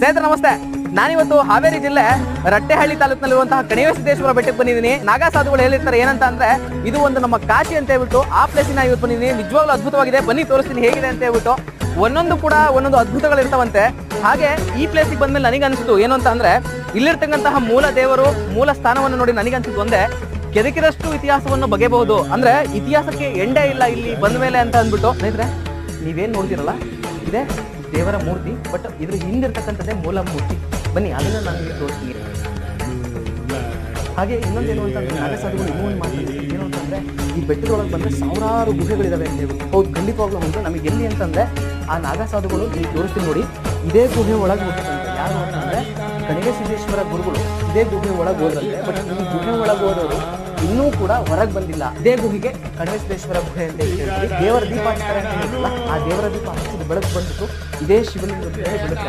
ಸ್ನೇಹಿತರೆ, ನಮಸ್ತೆ. ನಾನಿವತ್ತು ಹಾವೇರಿ ಜಿಲ್ಲೆ ರಟ್ಟೆಹಳ್ಳಿ ತಾಲೂಕಿನಲ್ಲಿರುವಂತಹ ಕಣಿವೆಸಿದ್ದೇಶ್ವರ ಬೆಟ್ಟಕ್ಕೆ ಬಂದಿದ್ದೀನಿ. ನಾಗಾ ಸಾಧುಗಳು ಹೇಳಿರ್ತಾರೆ ಏನಂತ ಅಂದ್ರೆ, ಇದು ಒಂದು ನಮ್ಮ ಕಾಶಿ ಅಂತ ಹೇಳ್ಬಿಟ್ಟು ಆ ಪ್ಲೇಸಿನ ಇವತ್ತು ಬಂದಿದ್ದೀನಿ. ನಿಜವಾಗ್ಲೂ ಅದ್ಭುತವಾಗಿದೆ. ಬನ್ನಿ, ತೋರಿಸ್ತೀನಿ ಹೇಗಿದೆ ಅಂತ ಹೇಳ್ಬಿಟ್ಟು. ಒಂದೊಂದು ಕೂಡ ಒಂದೊಂದು ಅದ್ಭುತಗಳು ಇರ್ತಾವಂತೆ. ಹಾಗೆ ಈ ಪ್ಲೇಸಿಗೆ ಬಂದ್ಮೇಲೆ ನನಗೆ ಅನಿಸ್ತು ಏನು ಅಂತ ಅಂದ್ರೆ, ಇಲ್ಲಿರ್ತಕ್ಕಂತಹ ಮೂಲ ದೇವರು, ಮೂಲ ಸ್ಥಾನವನ್ನು ನೋಡಿ ನನಗೆ ಅನ್ಸಿದ್ದು ಒಂದೇ, ಕೆದಕಿದಷ್ಟು ಇತಿಹಾಸವನ್ನು ಬಗೆಬಹುದು ಅಂದ್ರೆ ಇತಿಹಾಸಕ್ಕೆ ಎಂಡೇ ಇಲ್ಲ ಇಲ್ಲಿ ಬಂದ ಮೇಲೆ ಅಂತ ಅಂದ್ಬಿಟ್ಟು. ಸ್ನೇಹಿತರೆ, ನೀವೇನ್ ನೋಡ್ತಿರಲ್ಲ? ಇದೆ ದೇವರ ಮೂರ್ತಿ ಬಟ್ ಇದ್ರ ಹಿಂದಿರ್ತಕ್ಕಂಥದ್ದೇ ಮೂಲ ಮೂರ್ತಿ. ಬನ್ನಿ, ಅದನ್ನ ನಾನು ತೋರಿಸ್ತೀನಿ. ಹಾಗೆ ಇನ್ನೊಂದೇನು ಅಂತಂದ್ರೆ, ನಾಗಸಾಧುಗಳು ಇನ್ನೂ ಒಂದು. ಏನು ಅಂತಂದ್ರೆ, ಈ ಬೆಟ್ಟದೊಳಗೆ ಬಂದ್ರೆ ಸಾವಿರಾರು ಗುಹೆಗಳಿದಾವೆ ಅಂತ ಹೇಳಿ ಹೌದು, ಖಂಡಿತವಾಗ್ಲೂ ಹೌದು. ನಮಗೆ ಎಲ್ಲಿ ಅಂತಂದ್ರೆ, ಆ ನಾಗಸಾಧುಗಳು ನೀವು ತೋರಿಸ್ತೀನಿ ನೋಡಿ. ಇದೇ ಗುಹೆ ಒಳಗೆ ಹೋಗ್ತಂತೆ ಯಾರು ಕಣಿವೆ ಸಿದ್ದೇಶ್ವರ ಗುರುಗಳು ಇದೇ ಗುಹೆ ಒಳಗೆ ಹೋದಂತೆ ಬಟ್ ಈ ಗುಹೆ ಒಳಗೆ ಹೋದವರು ಇನ್ನೂ ಕೂಡ ಹೊರಗೆ ಬಂದಿಲ್ಲ. ಇದೇ ಗುಹೆಗೆ ಸಿದ್ದೇಶ್ವರ ಗುಹೆ ಅಂತ ಹೇಳ್ತೀವಿ ದೇವರ ದೀಪ ಆ ದೇವರ ದೀಪ ಹಚ್ಚಿದ ಬೆಳಕು ಬಂದಿತ್ತು ಇದೇ ಶಿವಲಿಂಗದ ಬೆಳಕು.